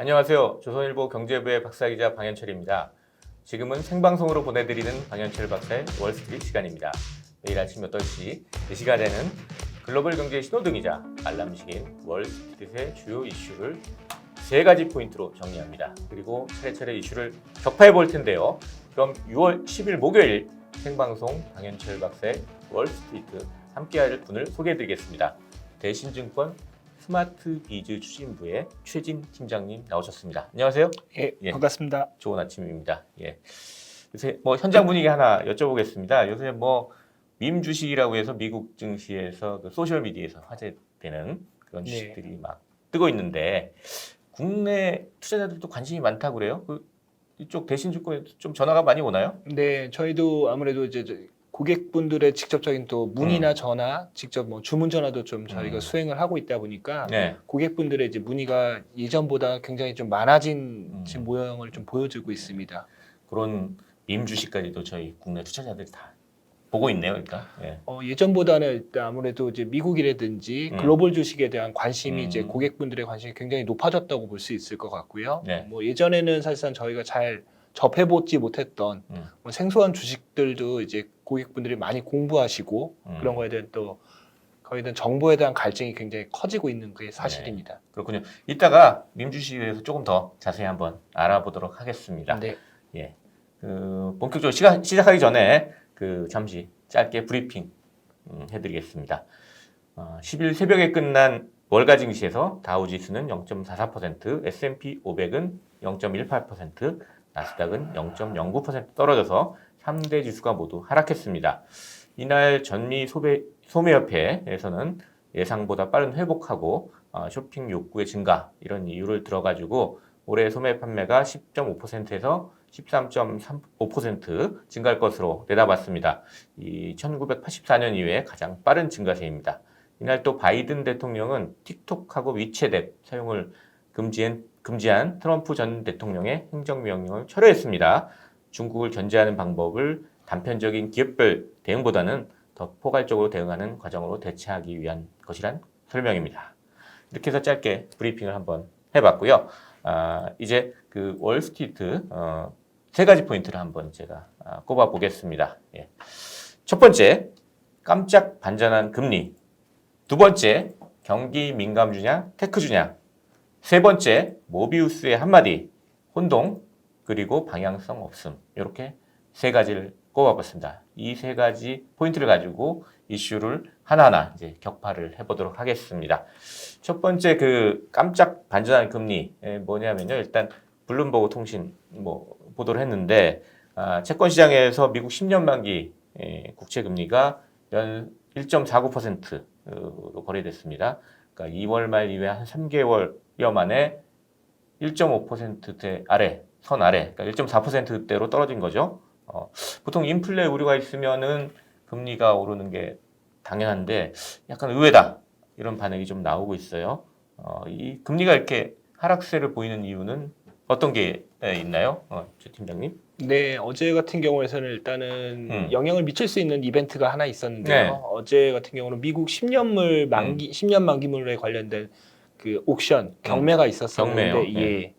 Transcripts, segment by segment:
안녕하세요. 조선일보 경제부의 박사기자 방현철입니다. 지금은 생방송으로 보내드리는 방현철 박사의 월스트리트 시간입니다. 매일 아침 8시 이 시간에는 글로벌 경제 신호등이자 알람식인 월스트리트의 주요 이슈를 세 가지 포인트로 정리합니다. 그리고 차례차례 이슈를 격파해 볼 텐데요. 그럼 6월 10일 목요일 생방송 방현철 박사의 월스트리트 함께할 분을 소개해 드리겠습니다. 대신증권 스마트 비즈 추진부의 최진 팀장님 나오셨습니다. 안녕하세요. 예, 예. 반갑습니다. 좋은 아침입니다. 예. 요새 뭐 현장 분위기 하나 여쭤보겠습니다. 요새 뭐 밈 주식이라고 해서 미국 증시에서 그 소셜 미디어에서 화제되는 그런 네. 주식들이 막 뜨고 있는데 국내 투자자들도 관심이 많다고 그래요. 그 이쪽 대신증권에 좀 전화가 많이 오나요? 네, 저희도 아무래도 이제 저 고객분들의 직접적인 또 문의나 전화, 직접 뭐 주문 전화도 좀 저희가 음. 수행을 하고 있다 보니까 네. 고객분들의 이제 문의가 예전보다 굉장히 좀 많아진 음. 지금 모형을 좀 보여주고 있습니다. 그런 밈 주식까지도 저희 국내 투자자들이 다 보고 있네요. 그러니까. 예. 어, 예전보다는 일단 아무래도 이제 미국이라든지 음. 글로벌 주식에 대한 관심이 음. 이제 고객분들의 관심이 굉장히 높아졌다고 볼 수 있을 것 같고요. 네. 뭐 예전에는 사실상 저희가 잘 접해보지 못했던 음. 뭐 생소한 주식들도 이제 고객분들이 많이 공부하시고 음. 그런 거에 대한 또 거기에 대한 정보에 대한 갈증이 굉장히 커지고 있는 게 사실입니다. 그렇군요. 이따가 대해서 조금 더 자세히 한번 알아보도록 하겠습니다. 네. 예. 그 본격적으로 시가, 시작하기 전에 그 잠시 짧게 브리핑 음, 해드리겠습니다. 어, 10일 새벽에 끝난 월가 증시에서 다우지수는 0.44%, S&P 500은 0.18%, 나스닥은 0.09% 떨어져서 3대 지수가 모두 하락했습니다. 이날 전미 소매, 소매협회에서는 예상보다 빠른 회복하고 어, 쇼핑 욕구의 증가 이런 이유를 들어가지고 올해 소매 판매가 10.5%에서 13.35% 증가할 것으로 내다봤습니다. 이 1984년 이후에 가장 빠른 증가세입니다. 이날 또 바이든 대통령은 틱톡하고 위챗 앱 사용을 금지한, 금지한 트럼프 전 대통령의 행정명령을 철회했습니다. 중국을 견제하는 방법을 단편적인 기업별 대응보다는 더 포괄적으로 대응하는 과정으로 대체하기 위한 것이란 설명입니다. 이렇게 해서 짧게 브리핑을 한번 해봤고요. 아, 이제 그 월스트리트 어, 세 가지 포인트를 한번 제가 아, 꼽아 보겠습니다. 예. 첫 번째, 깜짝 반전한 금리. 두 번째, 경기 민감 주냐, 테크 주냐. 세 번째, 모비우스의 한마디, 혼동, 그리고 방향성 없음. 이렇게 세 가지를 꼽아봤습니다. 이 세 가지 포인트를 가지고 이슈를 하나하나 이제 격파를 해보도록 하겠습니다. 첫 번째 그 깜짝 반전한 금리 에, 뭐냐면요. 일단 블룸버그 통신 뭐 보도를 했는데 아, 채권 시장에서 미국 10년 만기 에, 국채 금리가 연 1.49%로 거래됐습니다. 그러니까 2월 말 이후에 한 3개월여 만에 1.5%대 아래 선 아래 그러니까 1.4%대로 떨어진 거죠. 어, 보통 인플레 우려가 있으면은 금리가 오르는 게 당연한데 약간 의외다 이런 반응이 좀 나오고 있어요. 어, 이 금리가 이렇게 하락세를 보이는 이유는 어떤 게 에, 있나요, 어, 최 팀장님? 네, 어제 같은 경우에는 일단은 음. 영향을 미칠 수 있는 이벤트가 하나 있었는데요. 네. 어제 같은 경우는 미국 10년물 만기 10년 만기물에 관련된 그 옥션 경매가 있었었는데 음. 경매요? 예.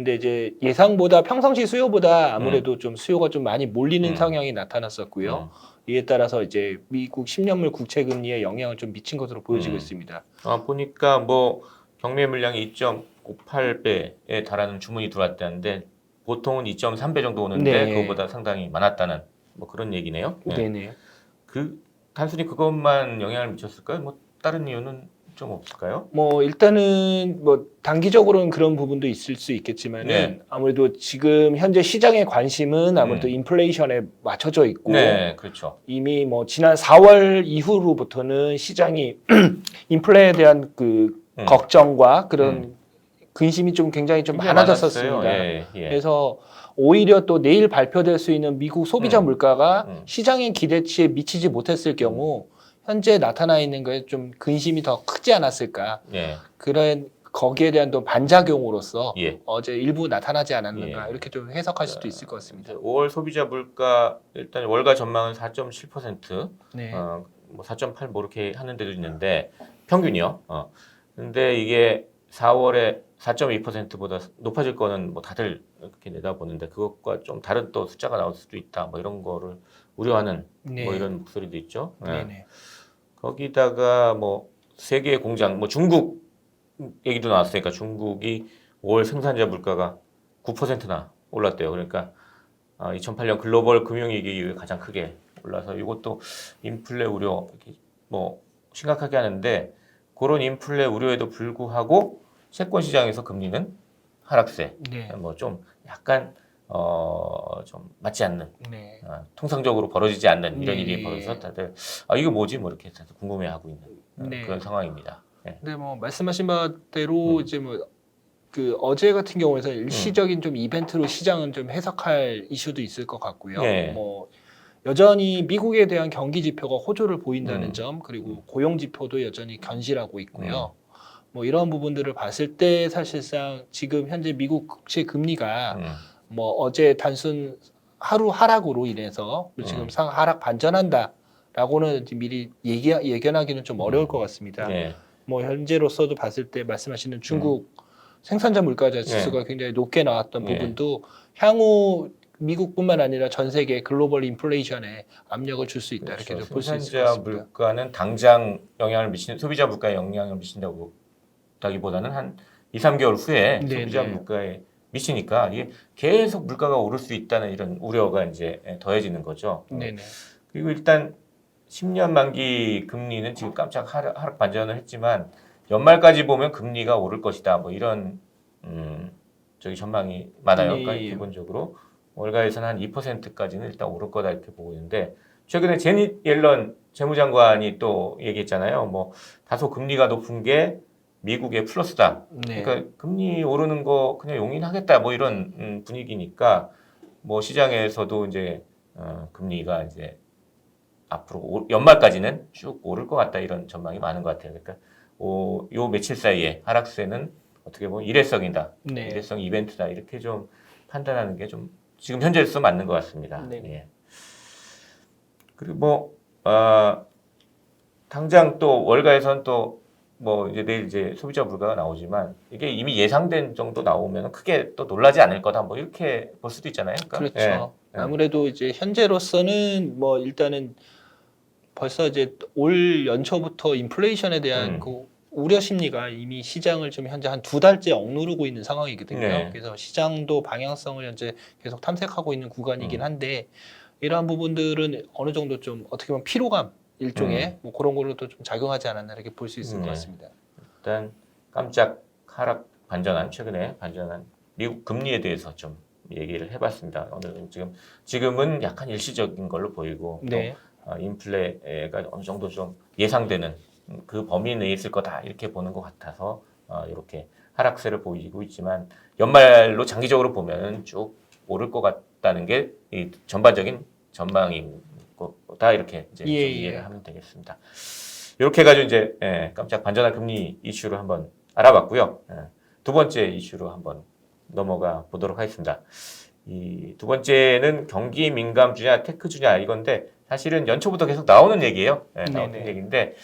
근데 이제 예상보다 평상시 수요보다 아무래도 좀 수요가 좀 많이 몰리는 음. 성향이 나타났었고요. 음. 이에 따라서 이제 미국 10년물 국채 금리에 영향을 좀 미친 것으로 보여지고 음. 있습니다. 어, 보니까 뭐 경매 물량이 2.58배에 달하는 주문이 들어왔다는데 보통은 2.3배 정도 오는데 네. 그거보다 상당히 많았다는 뭐 그런 얘기네요. 네. 네, 네. 그 단순히 그것만 영향을 미쳤을까요? 뭐 다른 이유는 좀 없을까요? 뭐 일단은 뭐 단기적으로는 그런 부분도 있을 수 있겠지만은 네. 아무래도 지금 현재 시장의 관심은 아무래도 음. 인플레이션에 맞춰져 있고 네, 그렇죠. 이미 뭐 지난 4월 이후로부터는 시장이 인플레에 대한 그 음. 걱정과 그런 근심이 좀 굉장히 좀 많아졌었습니다. 예, 예. 그래서 오히려 또 내일 발표될 수 있는 미국 소비자 음. 물가가 음. 시장의 기대치에 미치지 못했을 경우 현재 나타나 있는 거에 좀 근심이 더 크지 않았을까 예, 그런 거기에 대한 또 반작용으로서 예. 어제 일부 나타나지 않았는가 예. 이렇게 좀 해석할 수도 있을 것 같습니다. 이제 5월 소비자 물가 일단 월가 전망은 4.7%. 네. 어, 뭐4.8 뭐 이렇게 하는 데도 있는데 평균이요. 어. 근데 이게 4월에 4.2%보다 높아질 거는 뭐 다들 이렇게 내다보는데 그것과 좀 다른 또 숫자가 나올 수도 있다. 뭐 이런 거를 우려하는 네. 뭐 이런 목소리도 있죠. 예. 네네. 거기다가 뭐 세계 공장, 뭐 중국 얘기도 나왔으니까 중국이 5월 생산자 물가가 9%나 올랐대요. 그러니까 2008년 글로벌 금융위기 이후에 가장 크게 올라서 이것도 인플레 우려 뭐 심각하게 하는데 그런 인플레 우려에도 불구하고 채권 시장에서 금리는 하락세, 네. 뭐좀 약간 어 좀 맞지 않는 네. 아, 통상적으로 벌어지지 않는 이런 네. 일이 벌어서 다들 아 이거 뭐지 뭐 이렇게 다들 궁금해하고 있는 어, 네. 그런 상황입니다. 네. 근데 뭐 말씀하신 바대로 음. 이제 뭐 그 어제 같은 경우에는 일시적인 좀 이벤트로 시장은 좀 해석할 이슈도 있을 것 같고요. 네. 뭐 여전히 미국에 대한 경기 지표가 호조를 보인다는 음. 점 그리고 고용 지표도 여전히 견실하고 있고요. 뭐 이런 부분들을 봤을 때 사실상 지금 현재 미국 국채 금리가 음, 뭐 어제 단순 하루 하락으로 인해서 지금 음. 상 하락 반전한다라고는 미리 얘기 예견하기는 좀 어려울 것 같습니다. 네. 뭐 현재로서도 봤을 때 말씀하시는 중국 생산자 물가자 지수가 굉장히 높게 나왔던 네. 부분도 향후 미국뿐만 아니라 전 세계 글로벌 인플레이션에 압력을 줄 수 있다 이렇게 그렇죠. 좀볼수 있을 것 생산자 같습니다. 물가는 당장 영향을 미치는 소비자 물가에 영향을 미친다고 다기보다는 한 2, 3개월 후에 네, 소비자 네. 물가에 미치니까 이게 계속 물가가 오를 수 있다는 이런 우려가 이제 더해지는 거죠. 네네. 그리고 일단 10년 만기 금리는 지금 깜짝 하락, 하락 반전을 했지만 연말까지 보면 금리가 오를 것이다. 뭐 이런 음, 저기 전망이 많아요. 예, 그러니까 예. 기본적으로 월가에서는 한 2%까지는 일단 오를 거다 이렇게 보고 있는데 최근에 제닛 옐런 재무장관이 또 얘기했잖아요. 뭐 다소 금리가 높은 게 미국의 플러스다. 네. 그러니까 금리 오르는 거 그냥 용인하겠다 뭐 이런 음, 분위기니까 뭐 시장에서도 이제 어, 금리가 이제 앞으로 올- 연말까지는 쭉 오를 것 같다 이런 전망이 많은 것 같아요. 그러니까 오, 요 며칠 사이에 하락세는 어떻게 보면 일회성이다, 네. 일회성 이벤트다 이렇게 좀 판단하는 게 좀 지금 현재로서 맞는 것 같습니다. 네. 예. 그리고 뭐 어, 당장 또 월가에서는 또 뭐 이제 내일 이제 소비자 물가가 나오지만 이게 이미 예상된 정도 나오면 크게 또 놀라지 않을 거다 뭐 이렇게 볼 수도 있잖아요. 그러니까, 그렇죠. 예. 아무래도 이제 현재로서는 뭐 일단은 벌써 이제 올 연초부터 인플레이션에 대한 음. 그 우려 심리가 이미 시장을 좀 현재 한 두 달째 억누르고 있는 상황이거든요. 네. 그래서 시장도 방향성을 현재 계속 탐색하고 있는 구간이긴 음. 한데 이러한 부분들은 어느 정도 좀 어떻게 보면 피로감 일종의 뭐 그런 걸로도 좀 작용하지 않았나 이렇게 볼 수 있을 음. 것 네. 같습니다. 일단 깜짝 하락 반전한 최근에 반전한 미국 금리에 대해서 좀 얘기를 해봤습니다. 오늘은 지금 지금은 약간 일시적인 걸로 보이고 네. 또 어, 인플레가 어느 정도 좀 예상되는 음, 그 범위 내에 있을 거다 이렇게 보는 것 같아서 어, 이렇게 하락세를 보이고 있지만 연말로 장기적으로 보면 쭉 오를 것 같다는 게 이 전반적인 전망인 거다 이렇게 이제 좀 예, 예. 이해를 하면 되겠습니다. 이렇게 해가지고 이제 예, 깜짝 반전한 금리 이슈를 한번 알아봤고요. 예, 두 번째 이슈로 한번 넘어가 보도록 하겠습니다. 이 두 번째는 경기 민감 주냐 테크 주냐 이건데 사실은 연초부터 계속 나오는 얘기예요. 예, 나오는 네네. 얘기인데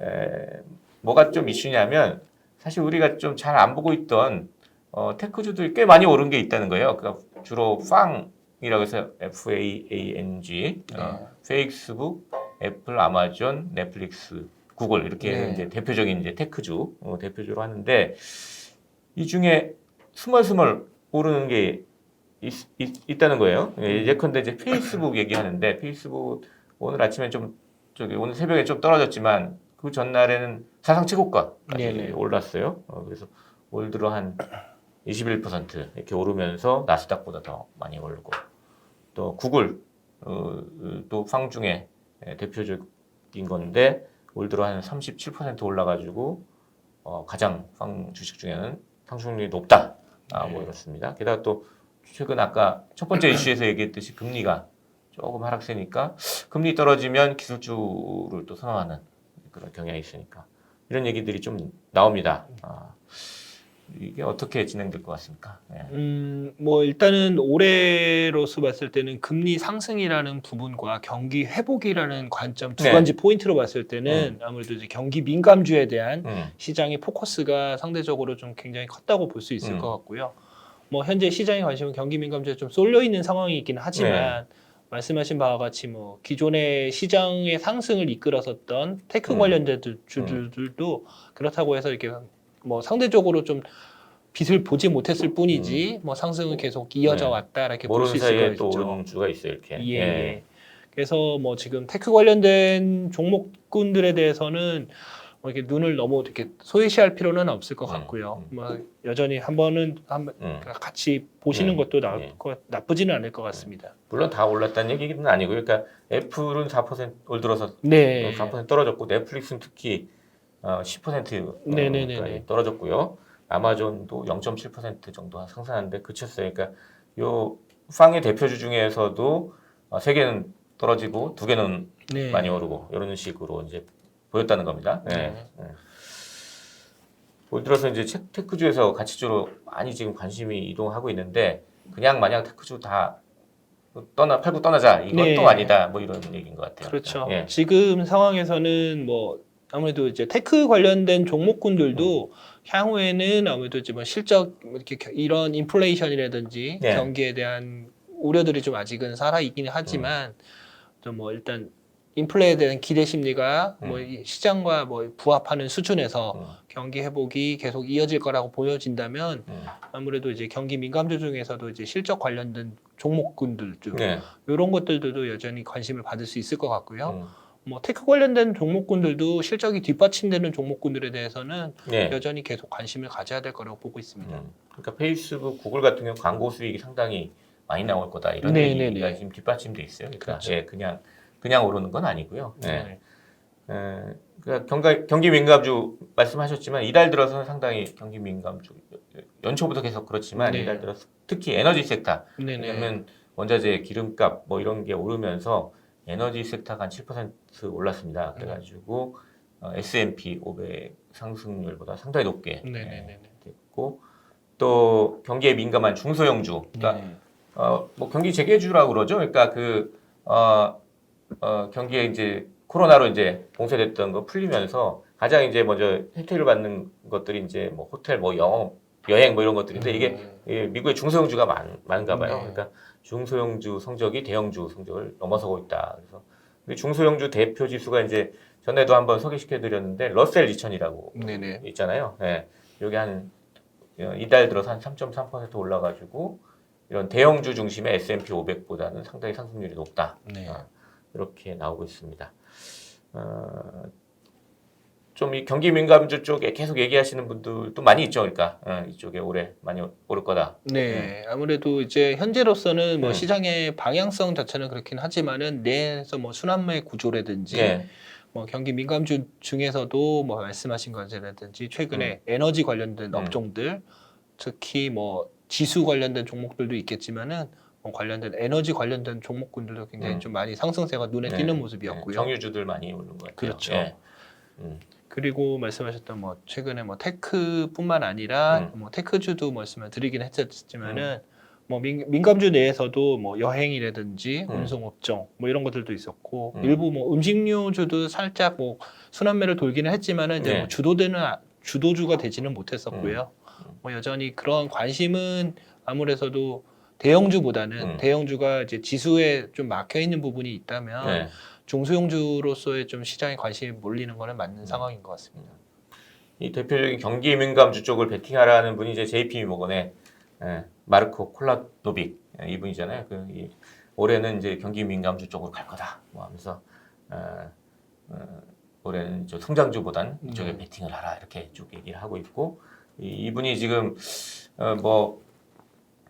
에, 뭐가 좀 이슈냐면 사실 우리가 좀 잘 안 보고 있던 어, 테크주들이 꽤 많이 오른 게 있다는 거예요. 그러니까 주로 팡 이라고 해서 F A A N G 네. 어, 페이스북, 애플, 아마존, netflix, 구글 이렇게 네. 이제 대표적인 이제 테크주 어, 대표주로 하는데 이 중에 스멀스멀 오르는 게 있, 다는 거예요. 예, 예컨대 이제 페이스북 얘기하는데 페이스북 오늘 아침에 좀 저기 오늘 새벽에 좀 떨어졌지만 그 전날에는 사상 최고가까지 네네. 올랐어요. 어, 그래서 올 들어 한 21% 이렇게 오르면서 나스닥보다 더 많이 오르고 또 구글 어, 또팡 중에 예, 대표적인 건데 올 들어 한 37% 올라가지고 어, 가장 팡 주식 중에는 상승률이 높다. 아, 뭐 네. 이렇습니다. 게다가 또 최근 아까 첫 번째 이슈에서 얘기했듯이 금리가 조금 하락세니까 금리 떨어지면 기술주를 또 선호하는 그런 경향이 있으니까 이런 얘기들이 좀 나옵니다. 아, 이게 어떻게 진행될 것 같습니까? 예. 음, 뭐 일단은 올해로서 봤을 때는 금리 상승이라는 부분과 경기 회복이라는 관점 두 네. 가지 포인트로 봤을 때는 아무래도 이제 경기 민감주에 대한 음. 시장의 포커스가 상대적으로 좀 굉장히 컸다고 볼 수 있을 음. 것 같고요. 뭐 현재 시장의 관심은 경기 민감주에 좀 쏠려 있는 상황이긴 하지만 네. 말씀하신 바와 같이 뭐 기존의 시장의 상승을 이끌었었던 테크 음. 관련된 주들도 그렇다고 해서 이렇게 뭐 상대적으로 좀 빛을 보지 못했을 뿐이지 뭐 상승은 계속 이어져 음. 네. 왔다 이렇게 볼 모르는 수 있을 사이에 또 거죠. 오르는 주가 있어요 이렇게. 예, 예. 그래서 뭐 지금 테크 관련된 종목군들에 대해서는 뭐 이렇게 눈을 너무 이렇게 소외시할 필요는 없을 것 음, 같고요. 음. 뭐 여전히 한 번은 한 음. 같이 보시는 네, 것도 나, 네. 나쁘지는 않을 것 같습니다. 물론 다 올랐다는 얘기는 아니고요. 그러니까 애플은 4%올 들어서 네. 4% 떨어졌고 넷플릭스는 특히 어, 10% 네네네네. 까지 떨어졌고요. 아마존도 0.7% 정도 상승하는데 그쳤어요. 그러니까 요 팡의 대표주 중에서도 어, 세 개는 떨어지고 두 개는 네. 많이 오르고 이런 식으로 이제 보였다는 겁니다. 네. 네. 네. 올 들어서 이제 체- 테크주에서 가치주로 많이 지금 관심이 이동하고 있는데 그냥 마냥 테크주 다 떠나 팔고 떠나자 이건 네. 또 아니다 뭐 이런 얘기인 것 같아요. 그렇죠. 예. 지금 상황에서는 뭐 아무래도 이제 테크 관련된 종목군들도 향후에는 아무래도 이제 뭐 실적 뭐 이렇게 겨- 이런 인플레이션이라든지 네. 경기에 대한 우려들이 좀 아직은 살아 있기는 하지만 좀 뭐 일단 인플레에 대한 기대 심리가 음. 뭐이 시장과 뭐 부합하는 수준에서 음, 경기 회복이 계속 이어질 거라고 보여진다면 음. 아무래도 이제 경기 민감주 중에서도 이제 실적 관련된 종목군들 중 네. 이런 것들도 여전히 관심을 받을 수 있을 것 같고요. 음. 뭐 테크 관련된 종목군들도 실적이 뒷받침되는 종목군들에 대해서는 네. 여전히 계속 관심을 가져야 될 거라고 보고 있습니다. 음. 그러니까 페이스북, 구글 같은 경우 광고 수익이 상당히 많이 나올 거다 이런 네, 얘기가 네, 네. 지금 뒷받침돼 있어요. 그러니까 그렇죠. 예, 그냥 그냥 오르는 건 아니고요. 네. 네. 에, 그러니까 경가, 경기 민감주 말씀하셨지만 이달 들어서는 상당히 경기 민감주 연초부터 계속 그렇지만 네. 이달 들어서 특히 에너지 섹터 네 네. 왜냐하면 원자재 기름값 뭐 이런 게 오르면서 에너지 섹터가 한 7% 올랐습니다. 그래가지고 어, S&P 500 상승률보다 상당히 높게 예, 네네네. 됐고 또 경기에 민감한 중소형주 그러니까 네. 어, 뭐 경기 재개주라고 그러죠. 그러니까 그, 어, 어, 경기에 이제 코로나로 이제 봉쇄됐던 거 풀리면서 가장 이제 먼저 혜택을 받는 것들이 이제 뭐 호텔, 뭐 영업, 여행 뭐 이런 것들인데 이게 음. 예, 미국의 중소형주가 많, 많은가 봐요. 네. 그러니까 중소형주 성적이 대형주 성적을 넘어서고 있다. 그래서 우리 중소형주 대표 지수가 이제 전에도 한번 소개시켜 드렸는데 러셀 2000이라고 네네. 있잖아요. 예. 여기 한 어, 이달 들어서 한 3.3% 올라가지고 이런 대형주 중심의 S&P 500보다는 상당히 상승률이 높다. 네. 아, 이렇게 나오고 있습니다. 어, 좀 이 경기 민감주 쪽에 계속 얘기하시는 분들도 많이 있죠. 그러니까 어, 이쪽에 올해 많이 오를 거다. 네, 아무래도 이제 현재로서는 뭐 음. 시장의 방향성 자체는 그렇긴 하지만은 내에서 뭐 순환매 구조라든지 예. 뭐 경기 민감주 중에서도 뭐 말씀하신 것이라든지 최근에 음. 에너지 관련된 업종들 특히 뭐 지수 관련된 종목들도 있겠지만은 뭐 관련된 에너지 관련된 종목군들도 굉장히 음. 좀 많이 상승세가 눈에 네. 띄는 모습이었고요. 정유주들 많이 오른 것 같아요. 그렇죠. 예. 음, 그리고 말씀하셨던 뭐 최근에 뭐 테크뿐만 아니라 음. 뭐 테크주도 말씀을 드리긴 했었지만은 뭐 민, 민감주 내에서도 뭐 여행이라든지 음. 운송업종 뭐 이런 것들도 있었고 음. 일부 뭐 음식료주도 살짝 뭐 순환매를 돌기는 했지만은 이제 네. 뭐 주도되는 아- 주도주가 되지는 못했었고요. 음. 뭐 여전히 그런 관심은 아무래도 대형주보다는 음. 대형주가 이제 지수에 좀 막혀 있는 부분이 있다면 네. 중소형주로서의 좀 시장의 관심이 몰리는 거는 음. 맞는 상황인 것 같습니다. 이 대표적인 경기 민감주 쪽을 베팅하라는 분이 이제 JP 모건의 예, 마르코 콜라노빅 예, 이분이잖아요. 그 이, 올해는 이제 경기 민감주 쪽으로 갈 거다. 뭐 하면서 어, 어, 올해는 저 성장주보단 이쪽에 네. 베팅을 하라 이렇게 쭉 얘기를 하고 있고 이, 이분이 지금 어, 뭐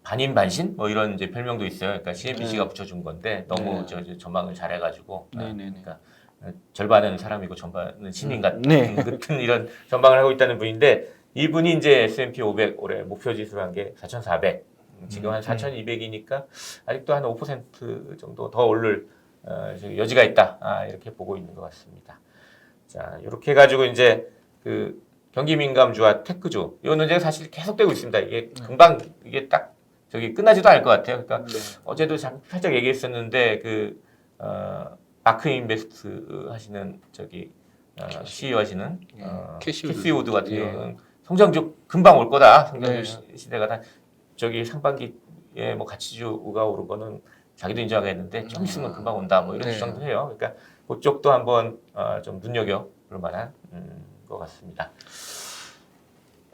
반인 반신 뭐 이런 이제 별명도 있어요. 그러니까 CNBC가 붙여준 건데 너무 네. 저, 저 전망을 잘해가지고 어, 네네 네. 그러니까 어, 절반은 사람이고 전반은 신인 같은 네. 같은 이런 전망을 하고 있다는 분인데 이분이 이제 S&P 500 올해 목표 지수란 게4,400 지금 한 음. 4,200이니까 아직도 한 5% 정도 더 오를 어, 여지가 있다 아, 이렇게 보고 있는 것 같습니다. 자 이렇게 해가지고 이제 그 경기 민감주와 테크주 이 논쟁이 사실 계속되고 있습니다. 이게 금방 이게 딱 저기 끝나지도 않을 것 같아요. 그러니까 네. 어제도 잠- 살짝 얘기했었는데 그 어, 아크 인베스트 하시는 저기 어, CEO 하시는 예, 어, 캐시우드. 같은 예. 경우는 성장주 금방 올 거다. 성장주 네. 시- 시대가 다 저기 상반기에 뭐 가치주가 오른 거는 자기도 인정하겠는데 좀 있으면 금방 온다. 뭐 이런 네. 주장도 해요. 그러니까 그쪽도 한번 어, 좀 눈여겨 볼 만한 음, 것 같습니다.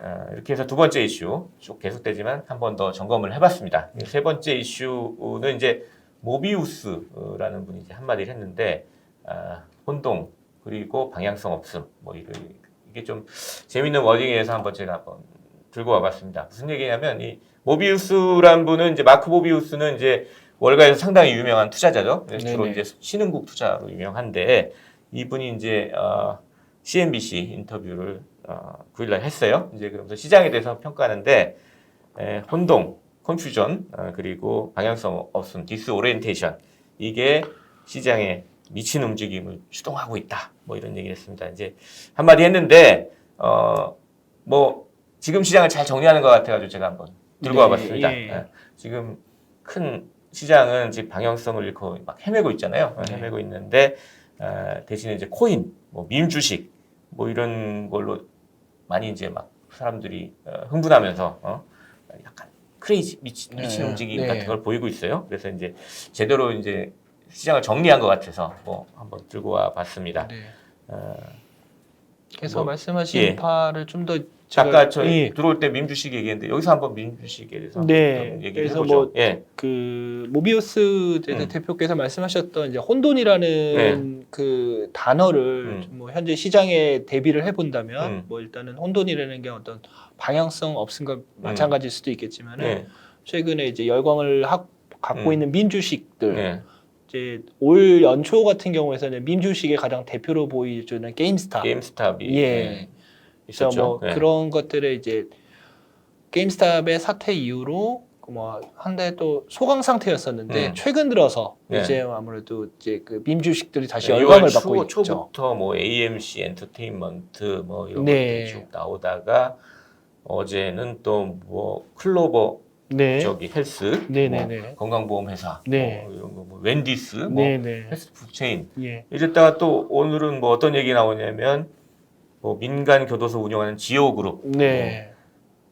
어, 이렇게 해서 두 번째 이슈 쭉 계속되지만 한 번 더 점검을 해봤습니다. 세 번째 이슈는 이제 모비우스라는 분이 이제 한마디를 했는데 아, 혼동 그리고 방향성 없음 뭐 이게, 이게 좀 재밌는 워딩에서 한번 제가 한번 들고 와봤습니다. 무슨 얘기냐면 이 모비우스란 분은 이제 마크 모비우스는 이제 월가에서 상당히 유명한 투자자죠. 그래서 주로 네네. 이제 신흥국 투자로 유명한데 이분이 이제 어, CNBC 인터뷰를 어, 9일날 했어요. 이제 그러면서 시장에 대해서 평가하는데 에, 혼동, 컨퓨전 어, 그리고 방향성 없음, 디스오리엔테이션 이게 시장에 미친 움직임을 주동하고 있다. 뭐 이런 얘기를 했습니다. 이제 한마디 했는데 어, 뭐 지금 시장을 잘 정리하는 것 같아가지고 제가 한번 들고 네, 와봤습니다. 예. 예. 지금 큰 시장은 지금 방향성을 잃고 막 헤매고 있잖아요. 네. 헤매고 있는데 어, 대신에 이제 코인, 뭐 밈 주식 뭐 이런 걸로 많이 이제 막 사람들이 어, 흥분하면서 어, 약간 크레이지 미친, 미친 네, 움직임 네. 같은 걸 보이고 있어요. 그래서 이제 제대로 이제 시장을 정리한 것 같아서 뭐 한번 들고 와 봤습니다. 네. 어, 그래서 뭐, 말씀하신 예. 바를 좀 더 아까 저 예. 들어올 때밈 주식 얘기했는데 여기서 한번 밈 주식에 대해서 네. 좀 얘기를 그래서 해보죠. 뭐 예. 그 모비우스 음. 대표께서 말씀하셨던 이제 혼돈이라는 그 단어를 네. 음. 좀뭐 현재 시장에 대비를 해본다면 음. 뭐 일단은 혼돈이라는 게 어떤 방향성 없음과 마찬가지일 수도 있겠지만은 네. 최근에 이제 열광을 하, 갖고 음. 있는 민주식들 네. 이제 올 연초 같은 경우에서는 민주식의 가장 대표로 보여주는 게임스타 게임스탑이 예. 네. 그래서 있었죠. 뭐 네. 그런 것들을 이제 게임스탑의 사태 이후로 뭐한달또 소강 상태였었는데 음. 최근 들어서 네. 이제 아무래도 이제 그 밈주식들이 다시 네, 열광을 6월 받고 초, 있죠. 초부터 뭐 AMC 엔터테인먼트 뭐 이런 네. 것들이 쭉 나오다가 어제는 또 뭐 클로버 네. 저기 헬스, 네네네. 뭐 건강보험 회사, 네. 뭐 이런 거, 뭐 웬디스, 뭐 네네. 패스트푸드 체인. 예. 이랬다가 또 오늘은 뭐 어떤 얘기 나오냐면 뭐 민간 교도소 운영하는 지오그룹, 네.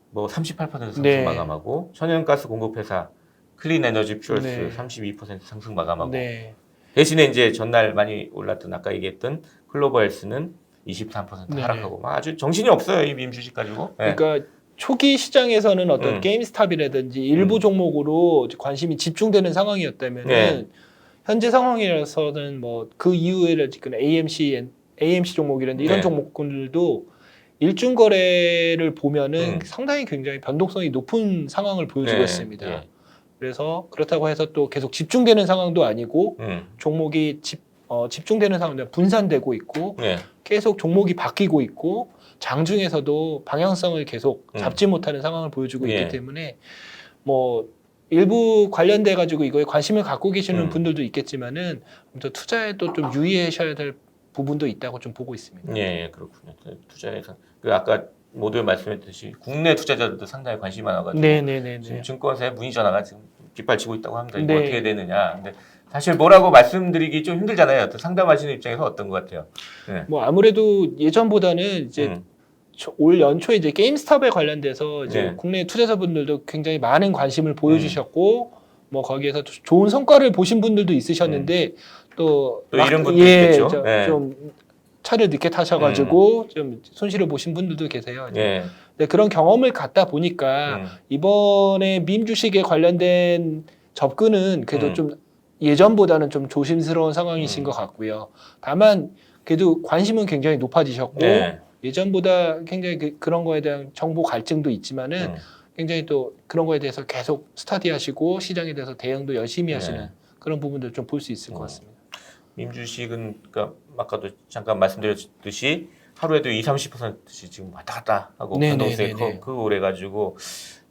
뭐 38% 상승 네. 마감하고 천연가스 공급회사 클린 에너지 퓨얼스 네. 32% 상승 마감하고 네. 대신에 이제 전날 많이 올랐던 아까 얘기했던 글로벌 헬스는 23% 네. 하락하고 막 아주 정신이 없어요 이밈 주식 가지고. 네. 그러니까 초기 시장에서는 어떤 음. 게임스탑이라든지 일부 음. 종목으로 관심이 집중되는 상황이었다면은 네. 현재 상황이라서는 뭐 그 이후에 지금 AMC AMC 종목이라든지 이런 네. 종목들도 일중 거래를 보면은 음. 상당히 굉장히 변동성이 높은 상황을 보여주고 네. 있습니다. 예. 그래서 그렇다고 해서 또 계속 집중되는 상황도 아니고 음. 종목이 집, 어, 집중되는 상황도 분산되고 있고 네. 계속 종목이 바뀌고 있고 장중에서도 방향성을 계속 음. 잡지 못하는 상황을 보여주고 예. 있기 때문에 뭐 일부 관련돼 가지고 이거에 관심을 갖고 계시는 음. 분들도 있겠지만은 아무튼 투자에도 좀 유의하셔야 될 부분도 있다고 좀 보고 있습니다. 예, 예, 그렇군요. 투자에서 그 아까 모두 말씀했듯이 국내 투자자들도 상당히 관심이 많아가지고 네네네네. 지금 증권사에 문의 전화가 지금 빗발치고 있다고 합니다. 이거 네. 어떻게 되느냐. 근데 사실 뭐라고 말씀드리기 좀 힘들잖아요. 또 상담하시는 입장에서 어떤 것 같아요. 네. 뭐 아무래도 예전보다는 이제 음. 초- 올 연초에 이제 게임스탑에 관련돼서 이제 네. 국내 투자자분들도 굉장히 많은 관심을 보여주셨고 뭐 거기에서 조- 좋은 성과를 보신 분들도 있으셨는데 또, 음. 또 막- 이런 분도 예, 있겠죠. 저- 네. 음. 좀 차를 늦게 타셔가지고 좀 손실을 보신 분들도 계세요. 예. 근데 그런 경험을 갖다 보니까 음. 이번에 밈 주식에 관련된 접근은 그래도 음. 좀 예전보다는 좀 조심스러운 상황이신 음. 것 같고요. 다만 그래도 관심은 굉장히 높아지셨고 네. 예전보다 굉장히 그, 그런 거에 대한 정보 갈증도 있지만은 음. 굉장히 또 그런 거에 대해서 계속 스터디하시고 시장에 대해서 대응도 열심히 하시는 네. 그런 부분들 좀 볼 수 있을 것 음. 같습니다. 민주식은 그러니까 아까도 잠깐 말씀드렸듯이 하루에도 2, 30%씩 지금 왔다 갔다 하고 네, 변동성이 네, 네, 네. 크고 오래 가지고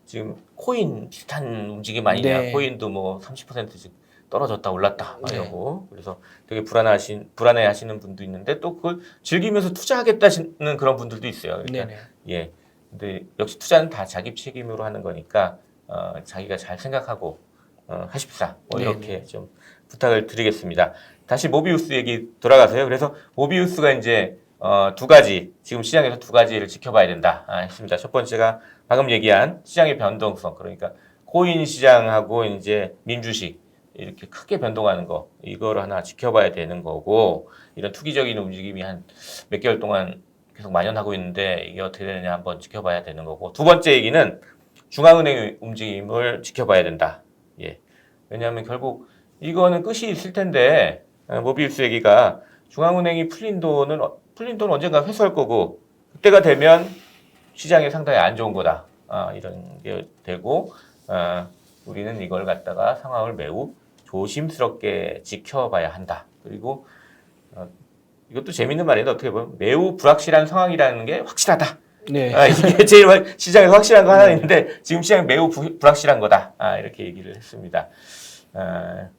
지금 코인 비슷한 움직임 아니냐. 네. 코인도 뭐 30%씩 떨어졌다 올랐다 막 네. 이러고 그래서 되게 불안하신 불안해 하시는 분도 있는데 또 그걸 즐기면서 투자하겠다는 그런 분들도 있어요. 그러니까 네네. 예. 근데 역시 투자는 다 자기 책임으로 하는 거니까 어, 자기가 잘 생각하고 어, 하십사. 뭐 네네. 이렇게 좀 부탁을 드리겠습니다. 다시 모비우스 얘기 돌아가서요. 그래서 모비우스가 이제 어, 두 가지 지금 시장에서 두 가지를 지켜봐야 된다 아, 했습니다. 첫 번째가 방금 얘기한 시장의 변동성 그러니까 코인 시장하고 이제 민주식 이렇게 크게 변동하는 거 이거를 하나 지켜봐야 되는 거고 이런 투기적인 움직임이 한 몇 개월 동안 계속 만연하고 있는데 이게 어떻게 되느냐 한번 지켜봐야 되는 거고 두 번째 얘기는 중앙은행의 움직임을 지켜봐야 된다. 예. 왜냐하면 결국 이거는 끝이 있을 텐데 어, 모비우스 얘기가 중앙은행이 풀린 돈은 어- 풀린 돈 언젠가 회수할 거고 그때가 되면 시장에 상당히 안 좋은 거다. 아, 이런 게 되고 아, 우리는 이걸 갖다가 상황을 매우 조심스럽게 지켜봐야 한다. 그리고 어, 이것도 재밌는 말인데 어떻게 보면 매우 불확실한 상황이라는 게 확실하다. 네. 아, 이게 제일 확- 시장에서 확실한 거 하나 있는데 지금 시장이 매우 부- 불확실한 거다. 아, 이렇게 얘기를 했습니다. 아,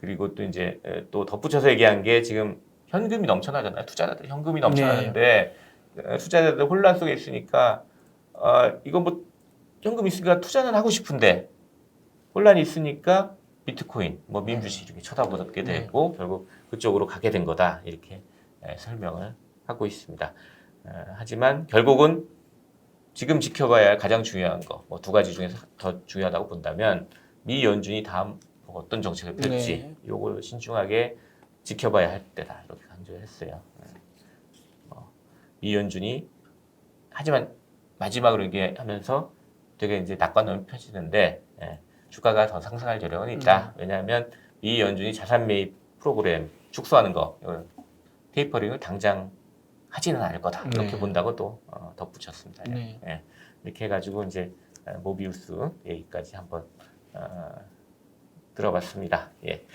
그리고 또 이제 에, 또 덧붙여서 얘기한 게 지금 현금이 넘쳐나잖아요. 투자자들 현금이 넘쳐나는데 에, 투자자들 혼란 속에 있으니까 아, 이거 뭐 현금 있으니까 투자는 하고 싶은데 혼란이 있으니까 비트코인, 뭐 민주시 이렇게 쳐다보게 네. 되고 결국 그쪽으로 가게 된 거다 이렇게 에, 설명을 하고 있습니다. 어, 하지만 결국은 지금 지켜봐야 할 가장 중요한 거, 뭐 두 가지 중에서 더 중요하다고 본다면 미 연준이 다음 뭐 어떤 정책을 펼지 네. 요걸 신중하게 지켜봐야 할 때다 이렇게 강조했어요. 네. 어, 미 연준이 하지만 마지막으로 얘기하면서 되게 이제 낙관론이 펴지는데 예, 주가가 더 상승할 여력은 있다. 왜냐하면 미 연준이 자산 매입 프로그램 축소하는 거 테이퍼링을 당장 하지는 않을 거다 이렇게 네. 본다고 또 어, 덧붙였습니다. 네. 예, 이렇게 해가지고 이제 어, 모비우스 얘기까지 한번 어, 들어봤습니다. 예.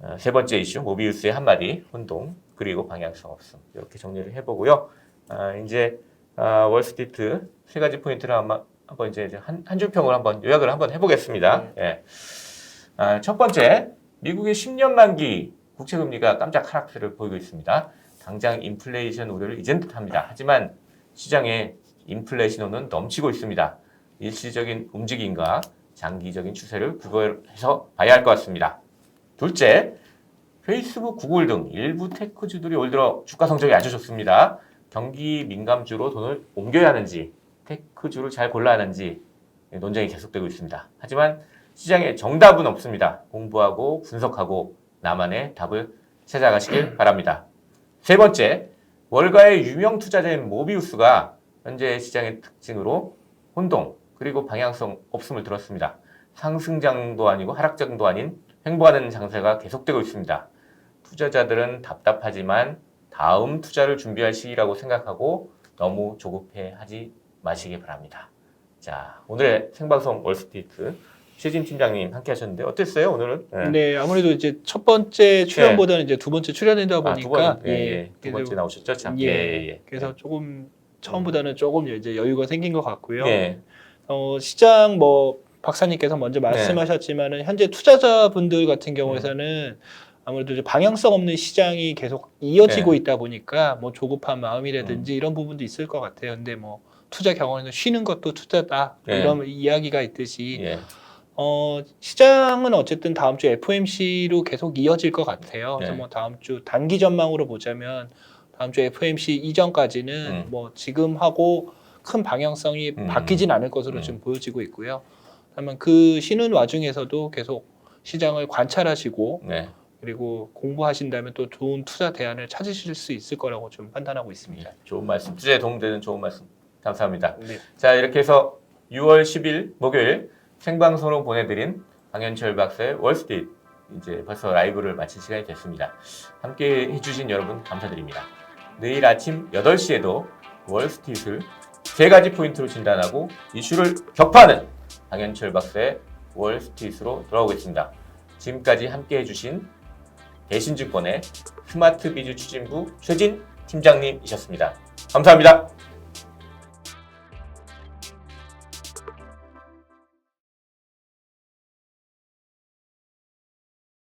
어, 세 번째 이슈 모비우스의 한마디 혼동 그리고 방향성 없음 이렇게 정리를 해보고요. 아, 이제 아, 월스트리트 세 가지 포인트를 한번 한번 이제 한, 한 줄평을 한번 요약을 한번 해보겠습니다. 예. 아, 첫 번째 미국의 10년 만기 국채 금리가 깜짝 하락세를 보이고 있습니다. 당장 인플레이션 우려를 잊은 듯합니다. 하지만 시장에 인플레이션은 넘치고 있습니다. 일시적인 움직임과 장기적인 추세를 구별해서 봐야 할 것 같습니다. 둘째, 페이스북, 구글 등 일부 테크주들이 올 들어 주가 성적이 아주 좋습니다. 경기 민감주로 돈을 옮겨야 하는지, 테크주를 잘 골라야 하는지 논쟁이 계속되고 있습니다. 하지만 시장에 정답은 없습니다. 공부하고 분석하고 나만의 답을 찾아가시길 바랍니다. 세 번째, 월가의 유명 투자자인 모비우스가 현재 시장의 특징으로 혼동 그리고 방향성 없음을 들었습니다. 상승장도 아니고 하락장도 아닌 횡보하는 장세가 계속되고 있습니다. 투자자들은 답답하지만 다음 투자를 준비할 시기라고 생각하고 너무 조급해 하지 마시기 바랍니다. 자, 오늘의 생방송 월스트리트 최진 팀장님 함께 하셨는데 어땠어요, 오늘은? 네. 네, 아무래도 이제 첫 번째 출연보다는 이제 두 번째 출연이다 아, 보니까 두 번, 예, 예, 예. 두 번째 나오셨죠, 참. 예, 예, 예, 예. 그래서 조금 처음보다는 조금 이제 여유가 생긴 것 같고요. 예, 어, 시장 뭐 박사님께서 먼저 네. 말씀하셨지만은 현재 투자자분들 같은 경우에는 아무래도 이제 방향성 없는 시장이 계속 이어지고 네. 있다 보니까 뭐 조급한 마음이라든지 이런 부분도 있을 것 같아요. 근데 뭐 투자 경험에는 쉬는 것도 투자다 네. 이런 이야기가 있듯이 예. 어, 시장은 어쨌든 다음 주 FOMC로 계속 이어질 것 같아요. 그래서 네. 뭐 다음 주 단기 전망으로 보자면 다음 주 FOMC 이전까지는 음. 뭐 지금 하고 큰 방향성이 음. 바뀌진 않을 것으로 음. 지금 보여지고 있고요. 다만 그 쉬는 와중에서도 계속 시장을 관찰하시고 네. 그리고 공부하신다면 또 좋은 투자 대안을 찾으실 수 있을 거라고 좀 판단하고 있습니다. 좋은 말씀, 투자에 도움되는 좋은 말씀 감사합니다. 네. 자, 이렇게 해서 6월 10일 목요일 생방송으로 보내드린 강현철 박사의 월스트리트 이제 벌써 라이브를 마칠 시간이 됐습니다. 함께 해주신 여러분 감사드립니다. 내일 아침 8시에도 월스트리트를 세 가지 포인트로 진단하고 이슈를 격파하는 강현철 박사의 월스트리트로 돌아오겠습니다. 지금까지 함께 해주신 대신증권의 스마트 비즈 추진부 최진 팀장님이셨습니다. 감사합니다.